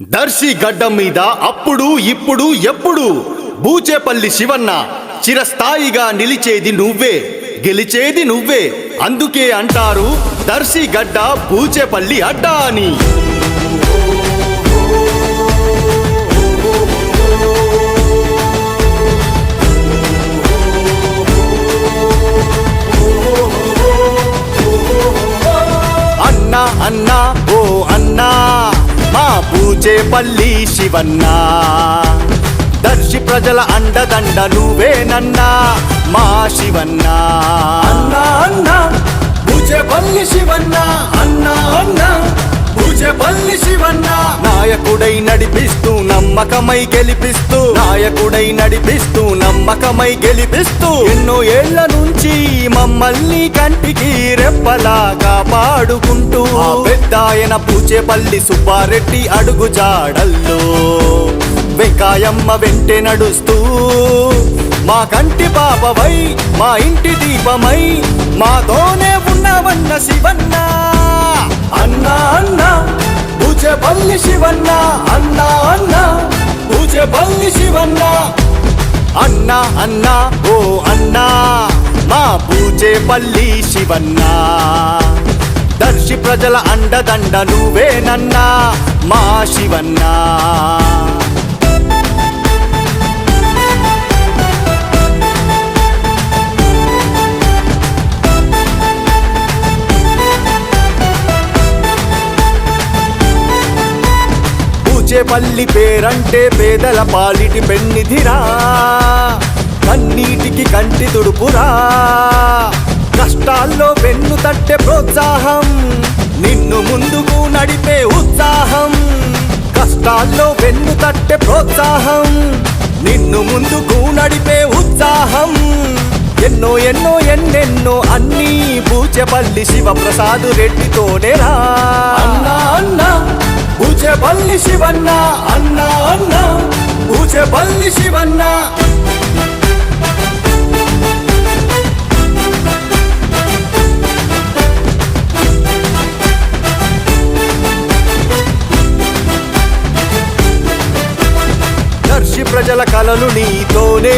దర్శి గడ్డం మీద అప్పుడు ఇప్పుడు ఎప్పుడు? బూచేపల్లి శివన్న చిరస్థాయిగా నిలిచేది నువ్వే గెలిచేది నువ్వే. అందుకే అంటారు దర్శి గడ్డ బూచేపల్లి అడ్డా అని పూచేపల్లి శివన్నా. దర్శి ప్రజల అండదండ నువ్వేనన్నా మా శివన్నా. అన్నా అన్నా పూచేపల్లి శివన్నా. అన్నా అన్నా పూచేపల్లి శివన్నా. నాయకుడై నడిపిస్తూ నమ్మకమై గెలిపిస్తూ. నాయకుడై నడిపిస్తూ నమ్మకమై గెలిపిస్తూ. ఎన్నో ఏళ్ళ నుంచి మళ్ళీ కంటికి రెప్పలాగా పాడుకుంటూ ఆ పెద్ద ఆయన పూచేపల్లి సుబ్బారెడ్డి అడుగు జాడల్లో వెంకాయమ్మ వెంటే నడుస్తూ మా కంటి పాపవై మా ఇంటి దీపమై మాతోనే ఉన్నవన్న శివన్న. అన్నా అన్నా పూజపల్లి శివన్న అన్నా అన్నా పూజపల్లి శివన్న. అన్నా అన్నా ఓ అన్నా. మా పూజేపల్లి శివన్న. దర్శి ప్రజల అండదండ నువ్వేనన్నా మా శివన్నా. పూచేపల్లి పేరంటే పేదల పాలిటి పెన్నిధిరా. కంటి తుడుపురా. కష్టాల్లో వెన్ను తట్టే ప్రోత్సాహం. నిన్ను ముందుకు నడిపే ఉత్సాహం. కష్టాల్లో వెన్ను తట్టే ప్రోత్సాహం. నిన్ను ముందుకు నడిపే ఉత్సాహం. ఎన్నో ఎన్నో ఎన్నెన్నో అన్నీ పూచెపల్లి శివప్రసాద్ రెడ్డితోనేరా అన్నా అన్నా పూచెపల్లి శివన్న. అన్నా అన్నా పూచెపల్లి శివన్న. ప్రజల కలలు నీతోనే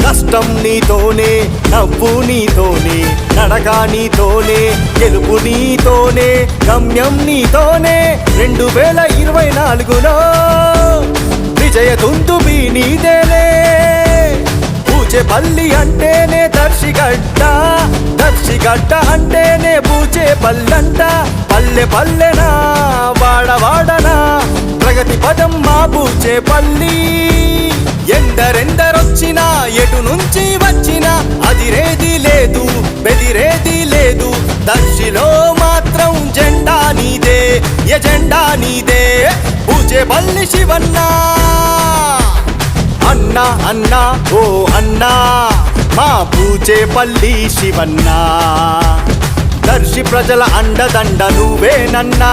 కష్టం నీతోనే నవ్వు నీతోనే నడక నీతోనే గెలుపు నీతోనే గమ్యం నీతోనే రెండు వేల ఇరవై నాలుగులో విజయ తుందుబి నీదేనే పూచేపల్లి అంటేనే దర్శిగడ్డ దర్శిగడ్డ అంటేనే పూచేపల్లంట పల్లె పల్లెనా వాడవాడనా ప్రగతి పదం మా పూచేపల్లి ఎందరెందరొచ్చినా ఎటు నుంచి వచ్చినా అదిరేది లేదు బెదిరేది లేదు. దర్శిలో మాత్రం జెండా నీదే ఎజెండా నీదే. పూచేపల్లి శివన్నా. అన్నా అన్నా ఓ అన్నా మా పూచేపల్లి శివన్నా. దర్శి ప్రజల అండదండ నువ్వేనన్నా